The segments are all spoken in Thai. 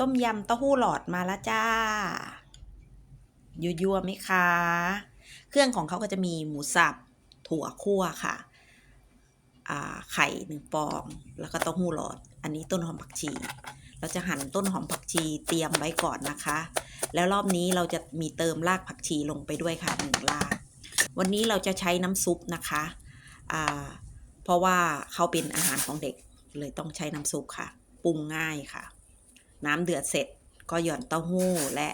ต้มยำเต้าหู้หลอดมาล้วจ้า ยั่วๆไหมคะ เครื่องของเขาก็จะมีหมูสับ ถั่วคั่วค่ะ ไข่หนึ่งฟอง แล้วก็เต้าหู้หลอด อันนี้ต้นหอมผักชี เราจะหั่นต้นหอมผักชีเตรียมไว้ก่อนนะคะ แล้วรอบนี้เราจะมีเติมรากผักชีลงไปด้วยค่ะหนึ่งราก วันนี้เราจะใช้น้ำซุปนะคะ เพราะว่าเขาเป็นอาหารของเด็กเลยต้องใช้น้ำซุปค่ะ ปรุงง่ายค่ะ น้ำเดือดเสร็จก็หย่อนเต้าหู้และ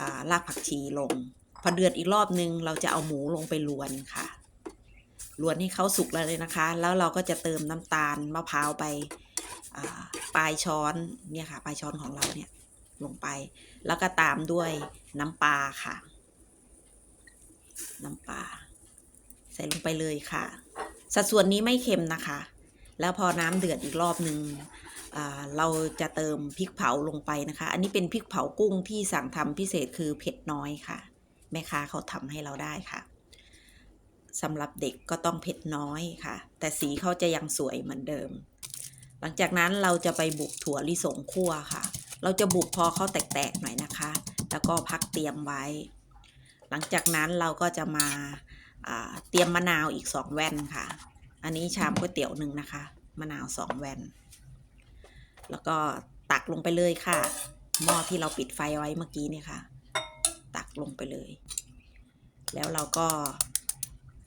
อ่ารากผักชีลง พอเดือดอีกรอบนึง เราจะเอาหมูลงไปลวนค่ะลวนให้เขาสุกแล้วเลยนะคะ แล้วเราก็จะเติมน้ำตาลมะพร้าวไปปลายช้อนเนี่ยค่ะ ปลายช้อนของเราเนี่ยลงไป แล้วก็ตามด้วยน้ำปลาค่ะ น้ำปลาใส่ลงไปเลยค่ะ สัดส่วนนี้ไม่เค็มนะคะ แล้วพอน้ำเดือดอีกรอบหนึ่งเราจะเติมพริกเผาลงไปนะคะ อันนี้เป็นพริกเผากุ้งที่สั่งทำพิเศษคือเผ็ดน้อยค่ะ แม่ค้าเขาทำให้เราได้ค่ะสำหรับเด็กก็ต้องเผ็ดน้อยค่ะ แต่สีเขาจะยังสวยเหมือนเดิม หลังจากนั้นเราจะไปบุกถั่วลิสงคั่วค่ะ เราจะบุกพอเขาแตกๆหน่อยนะคะ แล้วก็พักเตรียมไว้ หลังจากนั้นเราก็จะมาอ่าเตรียมมะนาวอีกสองแว่นค่ะ อันนี้ชามก๋วยเตี๋ยวหนึ่งนะคะ มะนาวสองแว่นแล้วก็ตักลงไปเลยค่ะ หม้อที่เราปิดไฟไว้เมื่อกี้เนี่ยค่ะ ตักลงไปเลย แล้วเราก็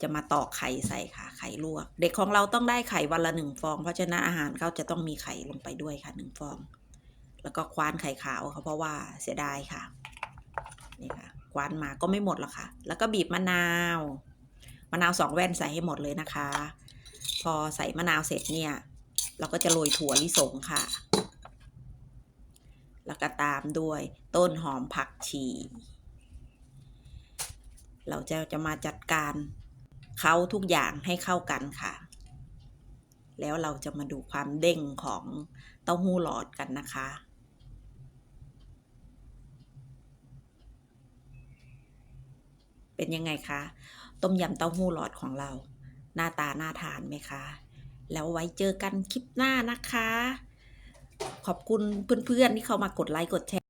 จะมาตอกไข่ใส่ค่ะ ไข่ลวก เด็กของเราต้องได้ไข่วันละหนึ่งฟอง เพราะฉะนั้นอาหารเขาจะต้องมีไข่ลงไปด้วยค่ะหนึ่งฟอง แล้วก็คว้านไข่ขาวเขาเพราะว่าเสียดายค่ะนี่ค่ะคว้านมาก็ไม่หมดหรอกค่ะ แล้วก็บีบมะนาว มะนาวสองแว่นใส่ให้หมดเลยนะคะ พอใส่มะนาวเสร็จเนี่ย เราก็จะโรยถั่วลิสงค่ะ แล้วก็ตามด้วยต้นหอมผักชี เราจะจะมาจัดการเขาทุกอย่างให้เข้ากันค่ะ แล้วเราจะมาดูความเด้งของเต้าหู้หลอดกันนะคะเป็นยังไงคะ ต้มยำเต้าหู้หลอดของเรา หน้าตาน่าทานไหมคะ แล้วไว้เจอกันคลิปหน้านะคะ ขอบคุณเพื่อนๆที่เข้ามากดไลค์กดแชร์